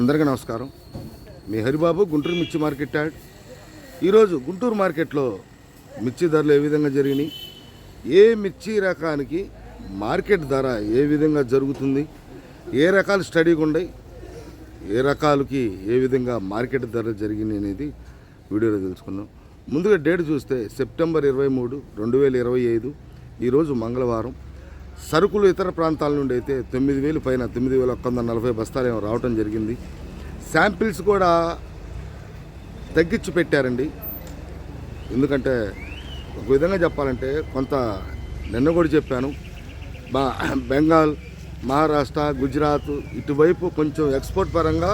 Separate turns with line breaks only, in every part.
అందరికీ నమస్కారం. మీ హరిబాబు గుంటూరు మిర్చి మార్కెట్ యాడ్. ఈరోజు గుంటూరు మార్కెట్లో మిర్చి ధరలు ఏ విధంగా జరిగినాయి? ఏ మిర్చి రకానికి మార్కెట్ ధర ఏ విధంగా జరుగుతుంది? ఏ రకాలు స్టడీగా ఉన్నాయి ఏ రకాలకి ఏ విధంగా మార్కెట్ ధర జరిగింది అనేది వీడియోలో తెలుసుకుందాం. ముందుగా డేట్ చూస్తే సెప్టెంబర్ ఇరవై మూడు రెండు వేల ఇరవై ఐదు ఈరోజు మంగళవారం. సరుకులు ఇతర ప్రాంతాల నుండి అయితే తొమ్మిది వేలు పైన తొమ్మిది వేల ఒక్క వందల నలభై బస్తాలు ఏమో రావటం జరిగింది. శాంపిల్స్ కూడా తగ్గించి పెట్టారండి. ఎందుకంటే ఒక విధంగా చెప్పాలంటే కొంత నిన్న కూడా చెప్పాను. బా బెంగాల్ మహారాష్ట్ర గుజరాత్ ఇటువైపు కొంచెం ఎక్స్పోర్ట్ పరంగా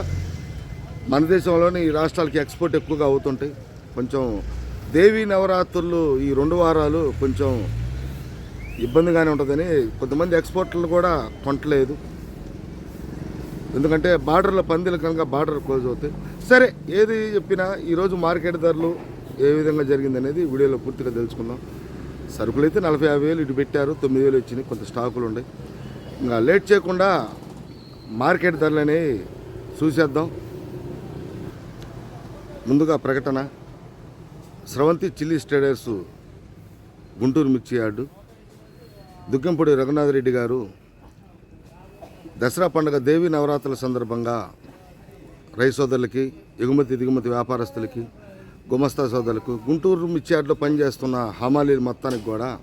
మన దేశంలోని ఈ రాష్ట్రాలకి ఎక్స్పోర్ట్ ఎక్కువగా అవుతుంటాయి. కొంచెం దేవీ నవరాత్రులు ఈ రెండు వారాలు కొంచెం ఇబ్బందిగానే ఉంటుందని కొంతమంది ఎక్స్పోర్ట్లు కూడా కొనట్లేదు. ఎందుకంటే బార్డర్లో పందిలు కనుక బార్డర్ క్లోజ్ అవుతాయి సరే ఏది చెప్పినా ఈరోజు మార్కెట్ ధరలు ఏ విధంగా జరిగింది అనేది వీడియోలో పూర్తిగా తెలుసుకుందాం. సరుకులు అయితే నలభై యాభై వేలు ఇటు పెట్టారు తొమ్మిది వేలు వచ్చినాయి కొంత స్టాకులు ఉన్నాయి. ఇంకా లేట్ చేయకుండా మార్కెట్ ధరలని చూసేద్దాం. ముందుగా ప్రకటన. స్రవంతి చిల్లీ స్టేడర్స్ గుంటూరు మిర్చి యార్డు. దుగ్గంపూడి రఘునాథరెడ్డి గారు దసరా పండుగ దేవి నవరాత్రుల సందర్భంగా రైతు సోదరులకి ఎగుమతి దిగుమతి వ్యాపారస్తులకి గుమస్తా సోదరులకు గుంటూరు మిర్చి పనిచేస్తున్న హమాలీల మొత్తానికి కూడా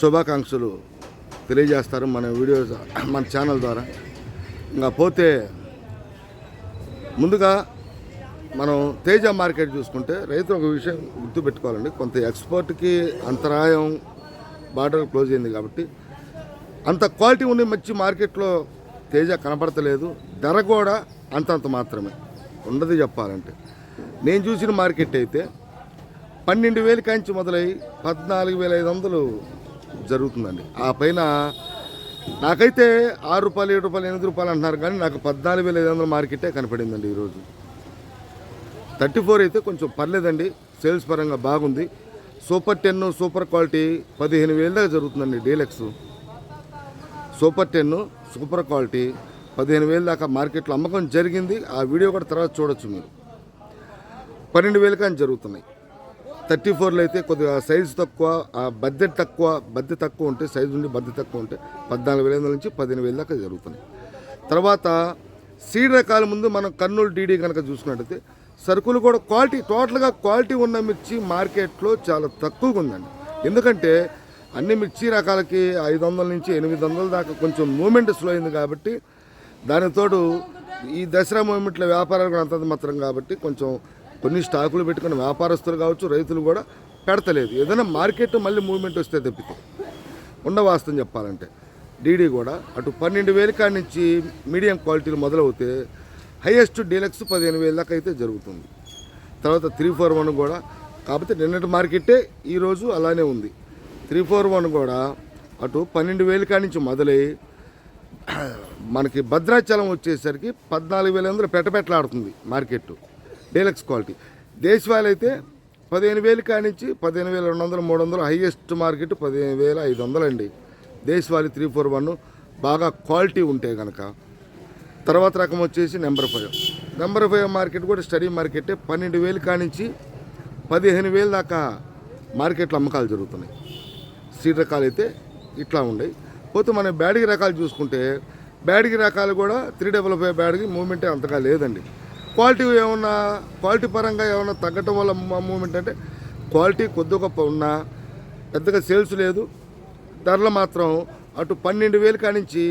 శుభాకాంక్షలు తెలియజేస్తారు మన వీడియో మన ఛానల్ ద్వారా. ఇంకా పోతే ముందుగా మనం తేజ మార్కెట్ చూసుకుంటే రైతులు ఒక విషయం గుర్తుపెట్టుకోవాలండి. కొంత ఎక్స్పోర్ట్కి అంతరాయం బార్డర్ క్లోజ్ అయింది కాబట్టి అంత క్వాలిటీ ఉండి మంచి మార్కెట్లో తేజ కనపడతలేదు. ధర కూడా అంతంత మాత్రమే. ఉండదు చెప్పాలంటే. నేను చూసిన మార్కెట్ అయితే పన్నెండు వేలు కాంచి మొదలై పద్నాలుగు వేల ఐదు వందలు జరుగుతుందండి. ఆ పైన నాకైతే ఆరు రూపాయలు ఏడు రూపాయలు ఎనిమిది రూపాయలు అంటున్నారు కానీ నాకు పద్నాలుగు వేల ఐదు వందల మార్కెటే కనపడిందండి ఈరోజు. థర్టీ ఫోర్ అయితే కొంచెం పర్లేదండి. సేల్స్ పరంగా బాగుంది. సూపర్ టెన్ సూపర్ క్వాలిటీ పదిహేను వేల దాకా జరుగుతుందండి deluxe. Super ten super quality పదిహేను వేల దాకా మార్కెట్లో అమ్మకం జరిగింది. ఆ వీడియో కూడా తర్వాత చూడొచ్చు మీరు. పన్నెండు వేలు కానీ జరుగుతున్నాయి. థర్టీ ఫోర్లో అయితే కొద్దిగా సైజు తక్కువ ఆ బడ్జెట్ తక్కువ బద్దె తక్కువ ఉంటే సైజు ఉండి బద్దె తక్కువ ఉంటే పద్నాలుగు వేల నుంచి పదిహేను వేల దాకా జరుగుతున్నాయి. తర్వాత సీడ్ రకాల ముందు మనం కర్నూలు డీడీ కనుక చూసుకున్నట్టయితే సరుకులు కూడా క్వాలిటీ టోటల్గా క్వాలిటీ ఉన్న మిర్చి మార్కెట్లో చాలా తక్కువగా ఉందండి. ఎందుకంటే అన్ని మిర్చి రకాలకి ఐదు వందల నుంచి ఎనిమిది వందల దాకా కొంచెం మూమెంట్ స్లో అయింది కాబట్టి దానితోడు ఈ దసరా మూమెంట్లో వ్యాపారాలు కూడా అంతంత మాత్రం కాబట్టి కొంచెం కొన్ని స్టాకులు పెట్టుకున్న వ్యాపారస్తులు కావచ్చు రైతులు కూడా పెడతలేదు. ఏదైనా మార్కెట్ మళ్ళీ మూమెంట్ వస్తే తప్పితే. ఉండ వాస్తవం చెప్పాలంటే. డీడీ కూడా అటు పన్నెండు వేల కాడి నుంచి మీడియం క్వాలిటీలు మొదలవుతే హైయెస్ట్ డీలక్స్ పదిహేను వేల దాకా అయితే జరుగుతుంది. తర్వాత త్రీ ఫోర్ వన్ కూడా. కాకపోతే నిన్నటి మార్కెటే ఈరోజు అలానే ఉంది. త్రీ ఫోర్ వన్ కూడా అటు పన్నెండు వేల కాడి నుంచి మొదలై మనకి భద్రాచలం వచ్చేసరికి పద్నాలుగు వేల వందలు పెట్టపెట్టలాడుతుంది మార్కెట్ డీలక్స్ క్వాలిటీ. దేశవాళీ అయితే పదిహేను వేలు కానించి పదిహేను వేల రెండు వందలు మూడు వందలు హైయెస్ట్ మార్కెట్ పదిహేను వేల ఐదు వందలు అండి త్రీ ఫోర్ వన్ బాగా క్వాలిటీ ఉంటే కనుక తర్వాత రకం వచ్చేసి number five. Number five market కూడా స్టడీ మార్కెటే. పన్నెండు వేలు కానించి పదిహేను వేలు దాకా మార్కెట్లో అమ్మకాలు జరుగుతున్నాయి. సీడ్ రకాలు అయితే ఇట్లా ఉన్నాయి. పోతే మనం బ్యాడిగి రకాలు చూసుకుంటే బ్యాడిగి రకాలు కూడా త్రీ డబల్ ఫైవ్ బ్యాడిగి మూమెంటే అంతగా లేదండి. క్వాలిటీ ఏమన్నా క్వాలిటీ పరంగా ఏమన్నా తగ్గటం వల్ల మూమెంట్ అంటే క్వాలిటీ కొద్ది గొప్ప ఉన్నా పెద్దగా సేల్స్ లేదు. ధరలు మాత్రం అటు పన్నెండు వేలు కానించి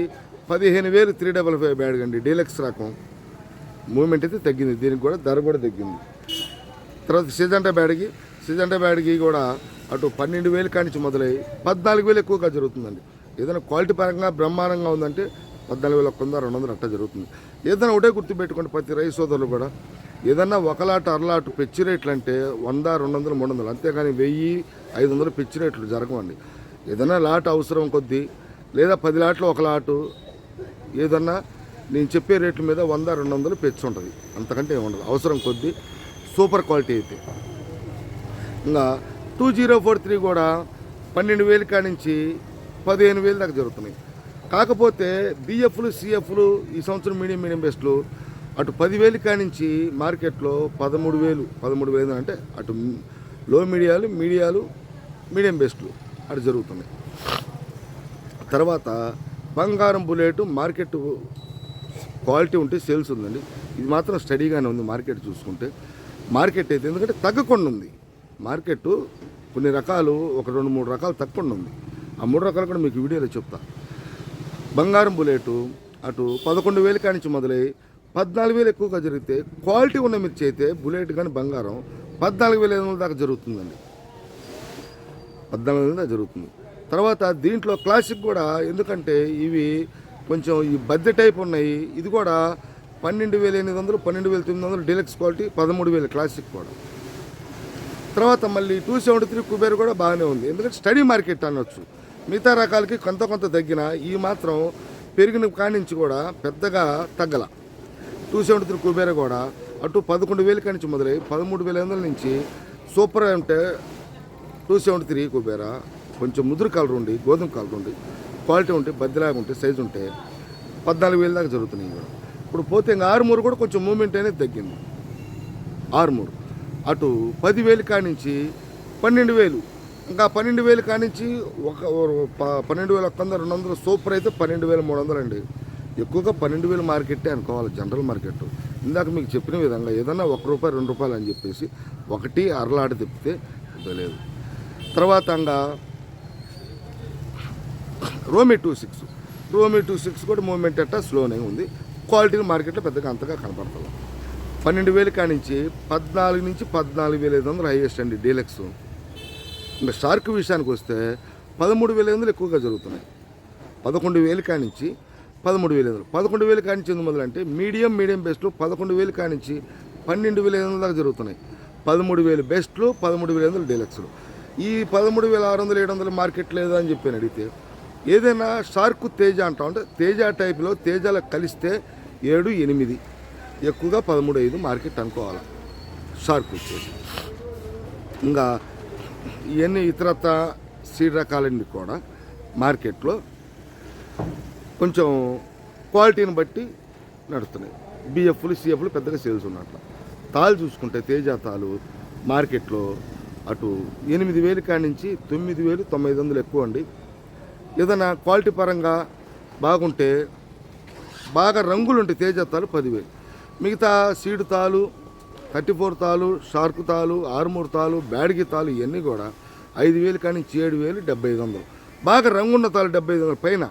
పదిహేను వేలు త్రీ డబల్ ఫైవ్ బ్యాడ్ అండి. డీలక్స్ రకం. మూమెంట్ అయితే తగ్గింది. దీనికి కూడా ధర కూడా తగ్గింది. తర్వాత సిజంట బ్యాడ్కి సిజంట బ్యాడ్కి కూడా అటు పన్నెండు వేలు కానించి మొదలై పద్నాలుగు వేలు ఎక్కువగా జరుగుతుందండి. ఏదైనా క్వాలిటీ పరంగా బ్రహ్మాండంగా ఉందంటే పద్నాలుగు వేల ఒక్క వంద రెండు వందలు అట్టా జరుగుతుంది. ఏదైనా ఒకటే గుర్తుపెట్టుకోండి ప్రతి రైతు సోదరులు కూడా. ఏదన్నా ఒకలాట అరలాటు పెచ్చి రేట్లు అంటే వంద రెండు వందలు మూడు వందలు. అంతేకాని వెయ్యి ఐదు వందలు పెచ్చి రేట్లు జరగవండి. ఏదైనా లాట్ అవసరం కొద్దీ లేదా పది లాట్లు ఒక లాటు ఏదన్నా నేను చెప్పే రేట్ల మీద వంద రెండు వందలు పెంచి ఉంటుంది. అంతకంటే ఏముండదు అవసరం కొద్దీ సూపర్ క్వాలిటీ అయితే. ఇంకా టూ జీరో ఫోర్ త్రీ కూడా పన్నెండు వేలు కానించి పదిహేను వేలు దాకా జరుగుతున్నాయి. కాకపోతే బిఎఫ్లు సిఎఫ్లు ఈ సంవత్సరం మీడియం మీడియం బెస్ట్లు అటు పదివేలు కానించి మార్కెట్లో పదమూడు వేలు పదమూడు వేలు అంటే అటు లో మీడియాలు మీడియాలు మీడియం బెస్ట్లు అటు జరుగుతున్నాయి. తర్వాత బంగారం బుల్లెట్ మార్కెట్ క్వాలిటీ ఉంటే సేల్స్ ఉందండి. ఇది మాత్రం స్టడీగానే ఉంది మార్కెట్ చూసుకుంటే. మార్కెట్ అయితే ఎందుకంటే తగ్గకుండా ఉంది. మార్కెట్ కొన్ని రకాలు ఒక రెండు మూడు రకాలు తగ్గకుండా ఉంది. ఆ మూడు రకాలు కూడా మీకు వీడియోలో చెప్తా. బంగారం బుల్లెట్ అటు పదకొండు వేలు కానించి మొదలై పద్నాలుగు వేలు ఎక్కువగా జరిగితే క్వాలిటీ ఉన్న మిర్చి అయితే బుల్లెట్ కానీ బంగారం పద్నాలుగు వేల ఐదు వందల దాకా జరుగుతుందండి. పద్నాలుగు వేల జరుగుతుంది. తర్వాత దీంట్లో క్లాసిక్ కూడా ఎందుకంటే ఇవి కొంచెం ఈ బద్దె టైప్ ఉన్నాయి. ఇది కూడా పన్నెండు వేల ఎనిమిది వందలు పన్నెండు వేల తొమ్మిది వందలు డీలక్స్ క్వాలిటీ పదమూడు వేల క్లాసిక్ కూడా. తర్వాత మళ్ళీ టూ సెవెంటీ త్రీ కుబేర్ కూడా బాగానే ఉంది. ఎందుకంటే స్టడీ మార్కెట్ అనొచ్చు. మిగతా రకాలకి కొంత కొంత తగ్గిన ఈ మాత్రం పెరిగిన కానించి కూడా పెద్దగా తగ్గల. టూ సెవెంటీ త్రీ కుబేర కూడా అటు పదకొండు వేల కానించి మొదలై పదమూడు వేల వందల నుంచి సూపర్ అంటే టూ సెవెంటీ త్రీ కుబేర కొంచెం ముదురు కలర్ ఉండి గోధుమ కలర్ ఉండి క్వాలిటీ ఉంటే బద్దలాగా ఉంటే సైజు ఉంటే పద్నాలుగు వేల దాకా జరుగుతున్నాయి కూడా ఇప్పుడు పోతే ఇంకా ఆరుమూరు కూడా కొంచెం మూమెంట్ అనేది తగ్గింది. ఆరుమూరు. అటు పదివేలు కానించి పన్నెండు వేలు. ఇంకా పన్నెండు వేలు కానించి ఒక ప- పన్నెండు వేల ఒక్క వంద రెండు వందలు సూపర్ అయితే పన్నెండు వేల మూడు వందలు అండి. ఎక్కువగా పన్నెండు వేల మార్కెట్టే అనుకోవాలి జనరల్ మార్కెట్. ఇందాక మీకు చెప్పిన విధంగా ఏదన్నా ఒక రూపాయి రెండు రూపాయలు అని చెప్పేసి ఒకటి అరలాట తిప్పితే లేదు. తర్వాత ఇంకా రోమి టూ సిక్స్. రోమి టూ సిక్స్ కూడా మూమెంట్ అట్ట స్లోనే ఉంది. క్వాలిటీ మార్కెట్లో పెద్దగా అంతగా కనపడతలేదు. పన్నెండు వేలు కానించి పద్నాలుగు నుంచి పద్నాలుగు వేల ఐదు వందలు హైయెస్ట్ అండి డీలక్స్. ఇంకా షార్క్ విషయానికి వస్తే పదమూడు వేల ఐదు వందలు ఎక్కువగా జరుగుతున్నాయి. పదకొండు వేలు కానించి పదమూడు వేల ఐదు వందలు. పదకొండు వేలు కానించి ఎందుకు మొదలంటే మీడియం మీడియం బెస్ట్లు పదకొండు వేలు కానించి పన్నెండు వేల ఐదు వందల దాకా జరుగుతున్నాయి. పదమూడు వేలు బెస్ట్లు పదమూడు వేల ఐదు వందలు డీలక్స్లు. ఈ పదమూడు వేల ఆరు వందలు ఏడు వందల మార్కెట్ లేదా అని చెప్పి అడిగితే ఏదైనా షార్క్ తేజ అంటాం అంటే తేజ టైప్లో తేజలకు కలిస్తే ఏడు ఎనిమిది ఎక్కువగా పదమూడు ఐదు మార్కెట్ అనుకోవాలి. షార్క్ వచ్చేసి ఇంకా ఇవన్నీ ఇతరత సీడ్ రకాలన్నీ కూడా మార్కెట్లో కొంచెం క్వాలిటీని బట్టి నడుస్తున్నాయి. బిఎఫ్లు సిఎఫ్లు పెద్దగా సేల్స్ ఉన్నట్ల తాళ్ళు చూసుకుంటే తేజ తాలు మార్కెట్లో అటు ఎనిమిది వేలు కాడి నుంచి తొమ్మిది వేలు తొమ్మిది వందలు ఎక్కువ అండి. ఏదైనా క్వాలిటీ పరంగా బాగుంటే బాగా రంగులు ఉంటాయి తేజ తాలు పదివేలు. మిగతా సీడ్ తాలు థర్టీ ఫోర్ తాలు షార్క్ తాలు ఆరుమూర్ తాలు బ్యాడ్గి తాలు ఇవన్నీ కూడా ఐదు వేలు కానీ ఏడు వేలు డెబ్బై ఐదు వందలు. బాగా రంగున్న తాలు డెబ్బై ఐదు వందల పైన.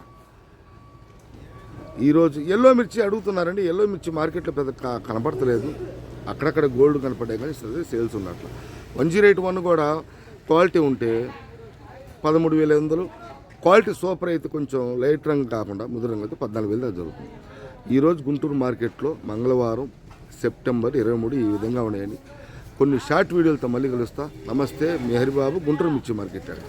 ఈరోజు ఎల్లో మిర్చి అడుగుతున్నారండి. ఎల్లో మిర్చి మార్కెట్లో పెద్ద కనపడతలేదు అక్కడక్కడ గోల్డ్ కనపడ్డాయి కానీ సరే సేల్స్ ఉన్నట్లు. వన్ జీరో ఎయిట్ వన్ కూడా క్వాలిటీ ఉంటే పదమూడు వేల ఐదు వందలు క్వాలిటీ సూపర్ అయితే కొంచెం లైట్ రంగు కాకుండా ముదురు రంగు అయితే పద్నాలుగు వేలు దాకా జరుగుతుంది. ఈరోజు గుంటూరు మార్కెట్లో మంగళవారం సెప్టెంబర్ ఇరవై మూడు ఈ విధంగా ఉన్నాయని కొన్ని షార్ట్ వీడియోలతో మళ్ళీ కలుస్తా. నమస్తే మెహరిబాబు గుంటూరు మిర్చి మార్కెట్ అండి